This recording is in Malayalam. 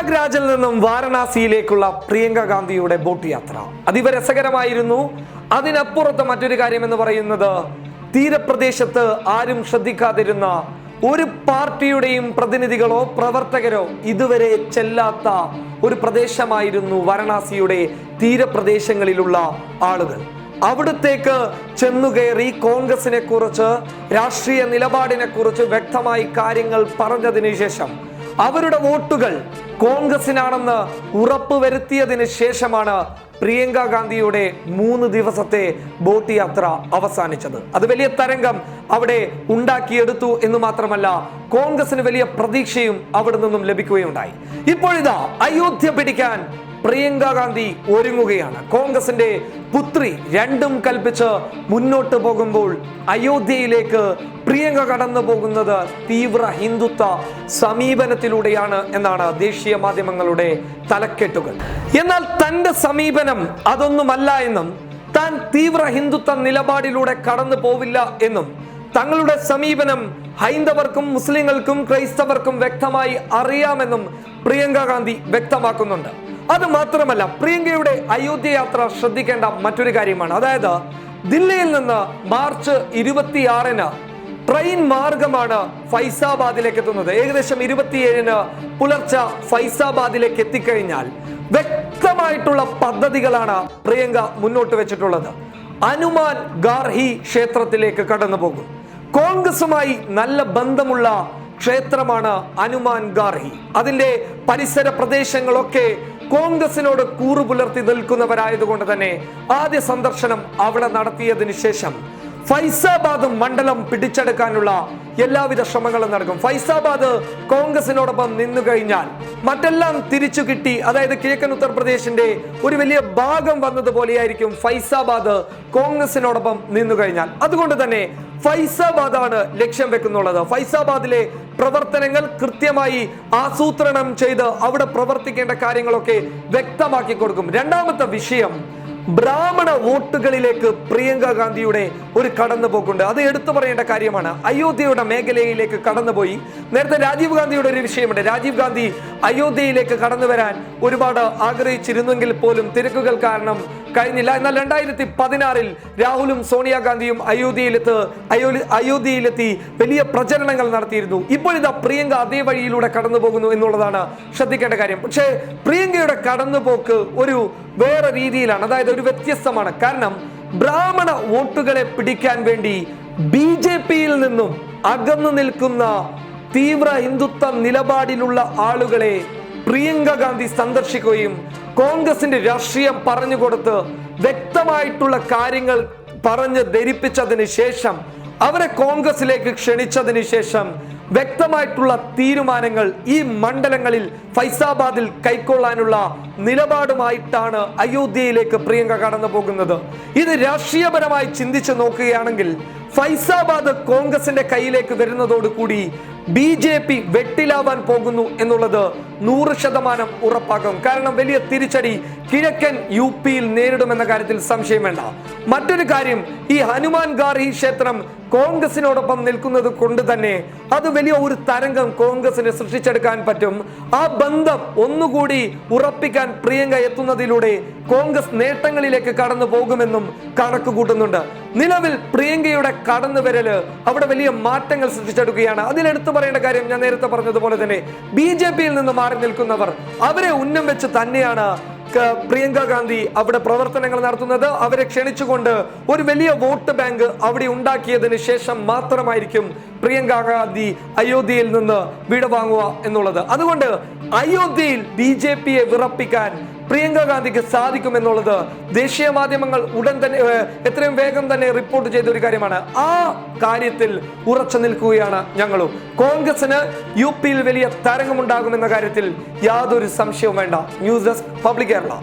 പ്രയാഗ്രാജിൽ നിന്നും വാരണാസിയിലേക്കുള്ള പ്രിയങ്ക ഗാന്ധിയുടെ ബോട്ട് യാത്ര അതീവ രസകരമായിരുന്നു അതിനപ്പുറത്ത് മറ്റൊരു കാര്യം എന്ന് പറയുന്നത് തീരപ്രദേശത്ത് ആരും ശ്രദ്ധിക്കാതിരുന്ന ഒരു പാർട്ടിയുടെയും പ്രതിനിധികളോ പ്രവർത്തകരോ ഇതുവരെ ചെല്ലാത്ത ഒരു പ്രദേശമായിരുന്നു വാരണാസിയുടെ തീരപ്രദേശങ്ങളിലുള്ള ആളുകൾ. അവിടത്തേക്ക് ചെന്നുകയറി കോൺഗ്രസിനെ കുറിച്ച് രാഷ്ട്രീയ നിലപാടിനെ കുറിച്ച് വ്യക്തമായി കാര്യങ്ങൾ പറഞ്ഞതിനു ശേഷം അവരുടെ വോട്ടുകൾ കോൺഗ്രസിനാണെന്ന് ഉറപ്പുവരുത്തിയതിന് ശേഷമാണ് പ്രിയങ്ക ഗാന്ധിയുടെ മൂന്ന് ദിവസത്തെ ബോട്ട് യാത്ര അവസാനിച്ചത്. അത് വലിയ തരംഗം അവിടെ ഉണ്ടാക്കിയെടുത്തു എന്ന് മാത്രമല്ല കോൺഗ്രസിന് വലിയ പ്രതീക്ഷയും അവിടെ നിന്നും ലഭിക്കുകയുണ്ടായി. ഇപ്പോഴിതാ അയോധ്യ പിടിക്കാൻ പ്രിയങ്ക ഗാന്ധി ഒരുങ്ങുകയാണ്. കോൺഗ്രസിന്റെ പുത്രി രണ്ടും കൽപ്പിച്ച് മുന്നോട്ട് പോകുമ്പോൾ അയോധ്യയിലേക്ക് പ്രിയങ്ക കടന്നു പോകുന്നത് തീവ്ര ഹിന്ദുത്വ സമീപനത്തിലൂടെയാണ് എന്നാണ് ദേശീയ മാധ്യമങ്ങളുടെ തലക്കെട്ടുകൾ. എന്നാൽ തന്റെ സമീപനം അതൊന്നുമല്ല എന്നും താൻ തീവ്ര ഹിന്ദുത്വ നിലപാടിലൂടെ കടന്നു പോവില്ല എന്നും തങ്ങളുടെ സമീപനം ഹൈന്ദവർക്കും മുസ്ലിങ്ങൾക്കും ക്രൈസ്തവർക്കും വ്യക്തമായി അറിയാമെന്നും പ്രിയങ്ക ഗാന്ധി വ്യക്തമാക്കുന്നുണ്ട്. അത് മാത്രമല്ല പ്രിയങ്കയുടെ അയോധ്യ യാത്ര ശ്രദ്ധിക്കേണ്ട മറ്റൊരു കാര്യമാണ്. അതായത് ദില്ലിയിൽ നിന്ന് മാർച്ച് ഇരുപത്തിയാറിന് ട്രെയിൻ മാർഗമാണ് ഫൈസാബാദിലേക്ക് എത്തുന്നത്. ഏകദേശം ഇരുപത്തിയേഴിന് പുലർച്ചെ ഫൈസാബാദിലേക്ക് എത്തിക്കഴിഞ്ഞാൽ വ്യക്തമായിട്ടുള്ള പദ്ധതികളാണ് പ്രിയങ്ക മുന്നോട്ട് വെച്ചിട്ടുള്ളത്. അനുമാൻ ഗാർഹി ക്ഷേത്രത്തിലേക്ക് കടന്നു പോകും. കോൺഗ്രസുമായി നല്ല ബന്ധമുള്ള ക്ഷേത്രമാണ് അനുമാൻ ഗാർഹി. അതിന്റെ പരിസര പ്രദേശങ്ങളൊക്കെ കോൺഗ്രസിനോട് കൂറു പുലർത്തി നിൽക്കുന്നവരായതുകൊണ്ട് തന്നെ ആദ്യ സന്ദർശനം അവിടെ നടത്തിയതിനു ശേഷം ഫൈസാബാദ് മണ്ഡലം പിടിച്ചെടുക്കാനുള്ള എല്ലാവിധ ശ്രമങ്ങളും നടക്കും. ഫൈസാബാദ് കോൺഗ്രസിനോടൊപ്പം നിന്നു കഴിഞ്ഞാൽ മറ്റെല്ലാം തിരിച്ചു കിട്ടി. അതായത് കിഴക്കൻ ഉത്തർപ്രദേശിന്റെ ഒരു വലിയ ഭാഗം വന്നതുപോലെയായിരിക്കും ഫൈസാബാദ് കോൺഗ്രസിനോടൊപ്പം നിന്നു കഴിഞ്ഞാൽ. അതുകൊണ്ട് തന്നെ ഫൈസാബാദ് ആണ് ലക്ഷ്യം വെക്കുന്നുള്ളത്. ഫൈസാബാദിലെ പ്രവർത്തനങ്ങൾ കൃത്യമായി ആസൂത്രണം ചെയ്ത് അവിടെ പ്രവർത്തിക്കേണ്ട കാര്യങ്ങളൊക്കെ വ്യക്തമാക്കി കൊടുക്കും. രണ്ടാമത്തെ വിഷയം ബ്രാഹ്മണ വോട്ടുകളിലേക്ക് പ്രിയങ്ക ഗാന്ധിയുടെ ഒരു കടന്നുപോക്കുണ്ട്. അത് എടുത്തു പറയേണ്ട കാര്യമാണ്. അയോധ്യയുടെ മേഖലയിലേക്ക് കടന്നുപോയി. നേരത്തെ രാജീവ് ഗാന്ധിയുടെ ഒരു വിഷയമുണ്ട്. രാജീവ് ഗാന്ധി അയോധ്യയിലേക്ക് കടന്നു വരാൻ ഒരുപാട് ആഗ്രഹിച്ചിരുന്നെങ്കിൽ പോലും തിരക്കുകൾ കാരണം കഴിഞ്ഞില്ല. എന്നാൽ രണ്ടായിരത്തി പതിനാറിൽ രാഹുലും സോണിയാഗാന്ധിയും അയോധ്യയിലെത്ത് അയോ അയോധ്യയിലെത്തി വലിയ പ്രചരണങ്ങൾ നടത്തിയിരുന്നു. ഇപ്പോഴിതാ പ്രിയങ്ക അതേ വഴിയിലൂടെ കടന്നു പോകുന്നു എന്നുള്ളതാണ് ശ്രദ്ധിക്കേണ്ട കാര്യം. പക്ഷേ പ്രിയങ്കയുടെ കടന്നുപോക്ക് ഒരു വേറെ രീതിയിലാണ്. അതായത് ഒരു വ്യത്യസ്തമാണ്. കാരണം ബ്രാഹ്മണ വോട്ടുകളെ പിടിക്കാൻ വേണ്ടി ബി ജെ പിയിൽ നിന്നും അകന്നു നിൽക്കുന്ന തീവ്ര ഹിന്ദുത്വ നിലപാടിലുള്ള ആളുകളെ പ്രിയങ്ക ഗാന്ധി സന്ദർശിക്കുകയും കോൺഗ്രസിന്റെ രാഷ്ട്രീയം പറഞ്ഞു പറഞ്ഞുകൊടുത്ത് വ്യക്തമായിട്ടുള്ള കാര്യങ്ങൾ പറഞ്ഞ് ധരിപ്പിച്ചതിന് ശേഷം അവരെ കോൺഗ്രസിലേക്ക് ക്ഷണിച്ചതിന് ശേഷം വ്യക്തമായിട്ടുള്ള തീരുമാനങ്ങൾ ഈ മണ്ഡലങ്ങളിൽ ഫൈസാബാദിൽ കൈക്കൊള്ളാനുള്ള നിലപാടുമായിട്ടാണ് അയോധ്യയിലേക്ക് പ്രിയങ്ക കടന്നു പോകുന്നത്. ഇത് രാഷ്ട്രീയപരമായി ചിന്തിച്ചു നോക്കുകയാണെങ്കിൽ ഫൈസാബാദ് കോൺഗ്രസിന്റെ കയ്യിലേക്ക് വരുന്നതോടുകൂടി ബി ജെ പി വെട്ടിലാവാൻ പോകുന്നു എന്നുള്ളത് നൂറ് ശതമാനം ഉറപ്പാക്കും. കാരണം വലിയ തിരിച്ചടി കിഴക്കൻ യു പിയിൽ നേരിടുമെന്ന കാര്യത്തിൽ സംശയം വേണ്ട. മറ്റൊരു കാര്യം ഈ ഹനുമാൻ ഗാർഹി ക്ഷേത്രം കോൺഗ്രസിനോടൊപ്പം നിൽക്കുന്നത് കൊണ്ട് തന്നെ അത് വലിയ ഒരു തരംഗം കോൺഗ്രസിന് സൃഷ്ടിച്ചെടുക്കാൻ പറ്റും. ആ ബന്ധം ഒന്നുകൂടി ഉറപ്പിക്കാൻ പ്രിയങ്ക എത്തുന്നതിലൂടെ കോൺഗ്രസ് നേട്ടങ്ങളിലേക്ക് കടന്നു പോകുമെന്നും കണക്ക് കൂട്ടുന്നുണ്ട്. നിലവിൽ പ്രിയങ്കയുടെ കടന്നുവരൽ അവിടെ വലിയ മാറ്റങ്ങൾ സൃഷ്ടിച്ചെടുക്കുകയാണ്. അതിലെടുത്തു പറയേണ്ട കാര്യം ഞാൻ നേരത്തെ പറഞ്ഞതുപോലെ തന്നെ ബി ജെ പിയിൽ നിന്ന് മാറി നിൽക്കുന്നവർ അവരെ ഉന്നം വെച്ച് തന്നെയാണ് പ്രിയങ്ക ഗാന്ധി അവിടെ പ്രവർത്തനങ്ങൾ നടത്തുന്നത്. അവരെ ക്ഷണിച്ചുകൊണ്ട് ഒരു വലിയ വോട്ട് ബാങ്ക് അവിടെ ഉണ്ടാക്കിയതിന് ശേഷം മാത്രമായിരിക്കും പ്രിയങ്ക ഗാന്ധി അയോധ്യയിൽ നിന്ന് വിടവാങ്ങുക എന്നുള്ളത്. അതുകൊണ്ട് അയോധ്യയിൽ ബി ജെ പിയെ വിറപ്പിക്കാൻ പ്രിയങ്ക ഗാന്ധിക്ക് സാധിക്കുമെന്നുള്ളത് ദേശീയ മാധ്യമങ്ങൾ ഉടൻ തന്നെ എത്രയും വേഗം തന്നെ റിപ്പോർട്ട് ചെയ്ത ഒരു കാര്യമാണ്. ആ കാര്യത്തിൽ ഉറച്ചു നിൽക്കുകയാണ് ഞങ്ങളും. കോൺഗ്രസിന് യു പിയിൽ വലിയ തരംഗമുണ്ടാകുമെന്ന കാര്യത്തിൽ യാതൊരു സംശയവും വേണ്ട. News desk public Kerala.